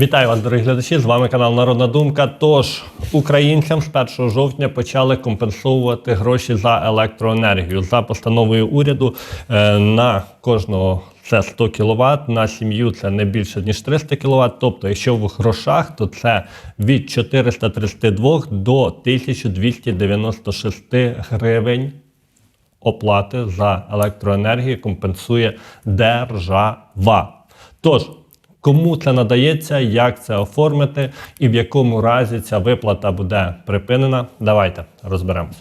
Вітаю вас, дорогі глядачі! З вами канал Народна Думка. Тож українцям з 1 жовтня почали компенсовувати гроші за електроенергію за постановою уряду е, на кожного. Це 100 кВт, на сім'ю це не більше ніж 300 кВт. Тобто, якщо в грошах, то це від 432 до 1296 гривень оплати за електроенергію компенсує держава. Тож, кому це надається, як це оформити і в якому разі ця виплата буде припинена, давайте розберемося.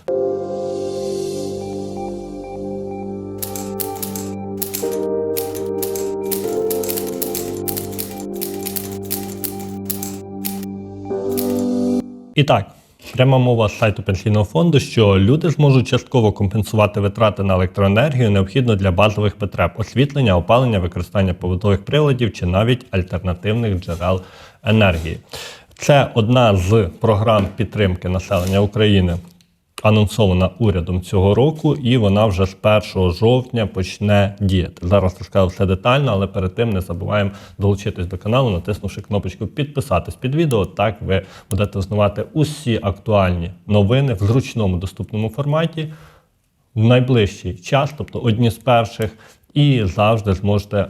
І так, пряма мова з сайту пенсійного фонду, що люди зможуть частково компенсувати витрати на електроенергію, необхідно для базових потреб освітлення, опалення, використання побутових приладів чи навіть альтернативних джерел енергії. Це одна з програм підтримки населення України. Анонсована урядом цього року, і вона вже з 1 жовтня почне діяти. Зараз розкажу все детально, але перед тим не забуваємо долучитись до каналу, натиснувши кнопочку підписатись під відео. Так ви будете узнавати усі актуальні новини в зручному доступному форматі в найближчий час, тобто одні з перших, і завжди зможете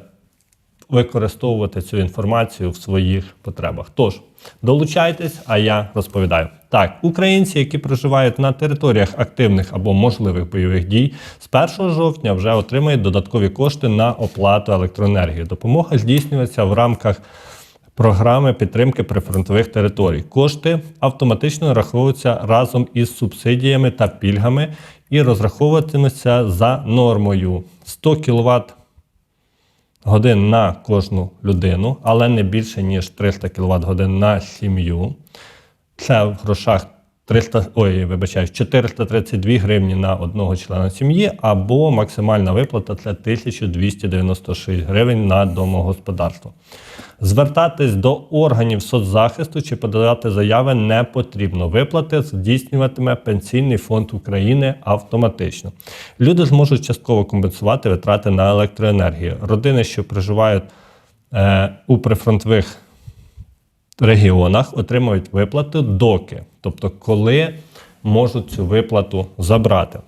використовувати цю інформацію в своїх потребах. Тож долучайтесь, а я розповідаю. Так, українці, які проживають на територіях активних або можливих бойових дій, з 1 жовтня вже отримають додаткові кошти на оплату електроенергії. Допомога здійснюється в рамках. Програми підтримки прифронтових територій. Кошти автоматично нараховуються разом із субсидіями та пільгами і розраховуватимуться за нормою 100 кВт годин на кожну людину, але не більше ніж 300 кВт годин на сім'ю. Це в грошах 300, ой, вибачаюсь, 432 гривні на одного члена сім'ї, або максимальна виплата це 1296 гривень на домогосподарство. Звертатись до органів соцзахисту чи подавати заяви не потрібно. Виплати здійснюватиме Пенсійний фонд України автоматично. Люди зможуть частково компенсувати витрати на електроенергію. Родини, що проживають е, у прифронтових регіонах отримують виплату доки, тобто коли можуть цю виплату забрати.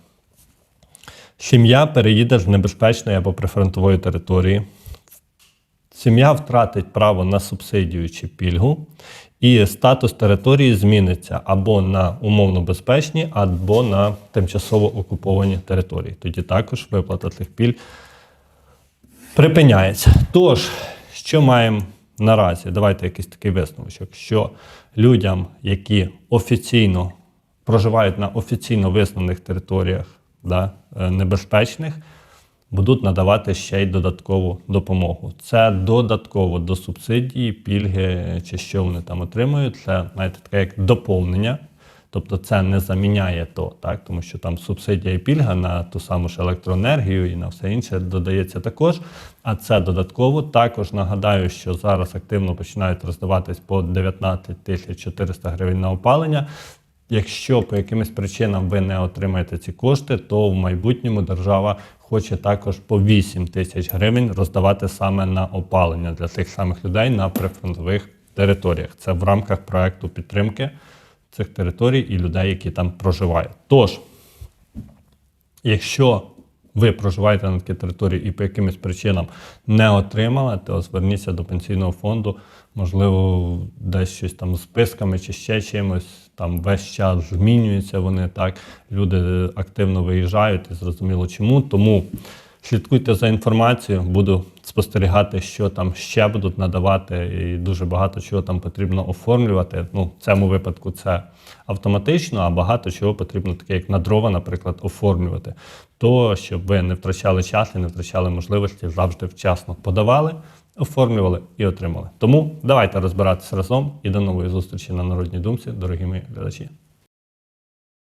Сім'я переїде з небезпечної або прифронтової території. Сім'я втратить право на субсидію чи пільгу, і статус території зміниться або на умовно безпечні, або на тимчасово окуповані території. Тоді також виплата цих пільг припиняється. Тож, що маємо наразі? Давайте якийсь такий висновочок, що людям, які офіційно проживають на офіційно визнаних територіях да, е, небезпечних, будуть надавати ще й додаткову допомогу. Це додатково до субсидії, пільги чи що вони там отримують. Це знаєте, таке як доповнення. Тобто це не заміняє то, так? тому що там субсидія і пільга на ту саму ж електроенергію і на все інше додається також. А це додатково. Також нагадаю, що зараз активно починають роздаватись по 19 тисяч 400 гривень на опалення. Якщо по якимось причинам ви не отримаєте ці кошти, то в майбутньому держава хоче також по 8 тисяч гривень роздавати саме на опалення для тих самих людей на прифронтових територіях. Це в рамках проекту підтримки цих територій і людей, які там проживають. Тож, якщо ви проживаєте на такій території і по якимось причинам не отримали, то зверніться до пенсійного фонду, можливо, десь щось там з списками чи ще чимось. Там весь час змінюються вони так. Люди активно виїжджають і зрозуміло чому. Тому слідкуйте за інформацією, буду спостерігати, що там ще будуть надавати, і дуже багато чого там потрібно оформлювати. Ну, в цьому випадку це автоматично, а багато чого потрібно, таке як на дрова, наприклад, оформлювати. То, щоб ви не втрачали час і не втрачали можливості, завжди вчасно подавали, оформлювали і отримали. Тому давайте розбиратися разом і до нової зустрічі на Народній думці, дорогі мої глядачі.